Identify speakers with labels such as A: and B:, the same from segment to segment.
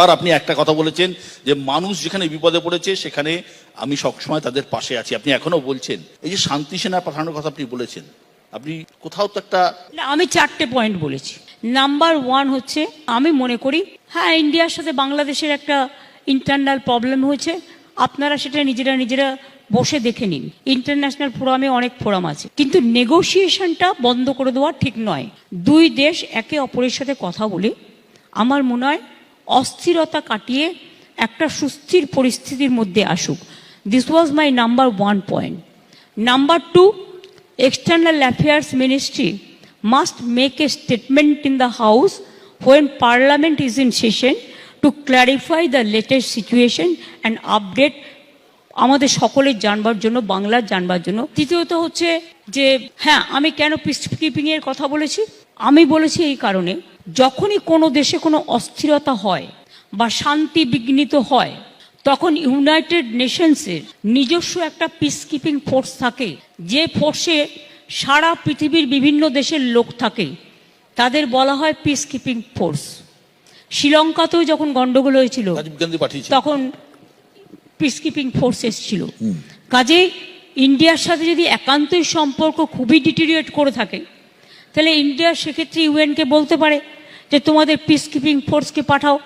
A: বারবার আপনি একটা কথা বলেছেন যে মানুষ যেখানে বিপদে পড়েছে, সেখানে আমি সবসময় তাদের পাশে আছি। আপনি এখনও বলছেন, এই যে শান্তি সেনা পাঠানোর কথা আপনি বলেছেন, আপনি কোথাও তো একটা
B: আমি চারটে পয়েন্ট বলেছি। নাম্বার ওয়ান হচ্ছে, আমি মনে করি হ্যাঁ ইন্ডিয়ার সাথে বাংলাদেশের একটা ইন্টারনাল প্রবলেম হয়েছে। আপনারা সেটা নিজেরা নিজেরা বসে দেখে নিন। ইন্টারন্যাশনাল ফোরামে অনেক ফোরাম আছে। কিন্তু নেগোসিয়েশনটা বন্ধ করে দেওয়া ঠিক নয়। দুই দেশ একে অপরের সাথে কথা বলে, আমার মনে হয় অস্থিরতা কাটিয়ে একটা সুস্থির পরিস্থিতির মধ্যে আসুক। This was my number one point number two external affairs ministry must make a statement in the house when parliament is in session to clarify the latest situation and update আমাদের সকলের জানবার জন্য, বাংলার জানবার জন্য। তৃতীয়ত হচ্ছে যে হ্যাঁ আমি কেন পিস কিপিংয়ের কথা বলেছি? আমি বলেছি এই কারণে যখনই কোনো দেশে কোনো অস্থিরতা হয় বা শান্তি বিঘ্নিত হয় তখন ইউনাইটেড নেশনসের নিজস্ব একটা পিস কিপিং ফোর্স থাকে যে ফোর্সে সারা পৃথিবীর বিভিন্ন দেশের লোক থাকে। তাদের বলা হয় পিস কিপিং ফোর্স শ্রীলঙ্কাতেও যখন গন্ডগোল হয়েছিল তখন পিস কিপিং ফোর্স এসেছিল কাজে ইন্ডিয়ার সাথে যদি একান্তই সম্পর্ক খুবই ডিটেরিয়েট করে থাকে তাহলে ইন্ডিয়া সেক্ষেত্রে ইউএনকে বলতে পারে যে তোমাদের পিস কিপিং ফোর্সকে পাঠাও,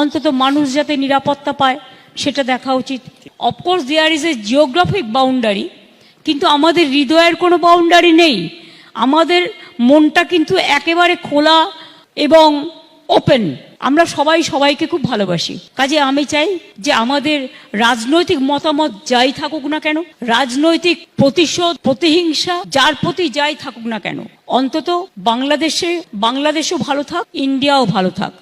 B: অন্তত মানুষ যাতে নিরাপত্তা পায়, সেটা দেখা উচিত। Of course there is a geographic boundary কিন্তু আমাদের হৃদয়ের কোনো বাউন্ডারি নেই। আমাদের মনটা কিন্তু একেবারে খোলা এবং ওপেন আমরা সবাই সবাইকে খুব ভালোবাসি। কাজে আমি চাই যে আমাদের রাজনৈতিক মতামত যাই থাকুক না কেন, রাজনৈতিক প্রতিশোধ, প্রতিহিংসা, যার প্রতি যাই থাকুক না কেন, অন্তত বাংলাদেশে, বাংলাদেশও ভালো থাক, ইন্ডিয়াও ভালো থাক।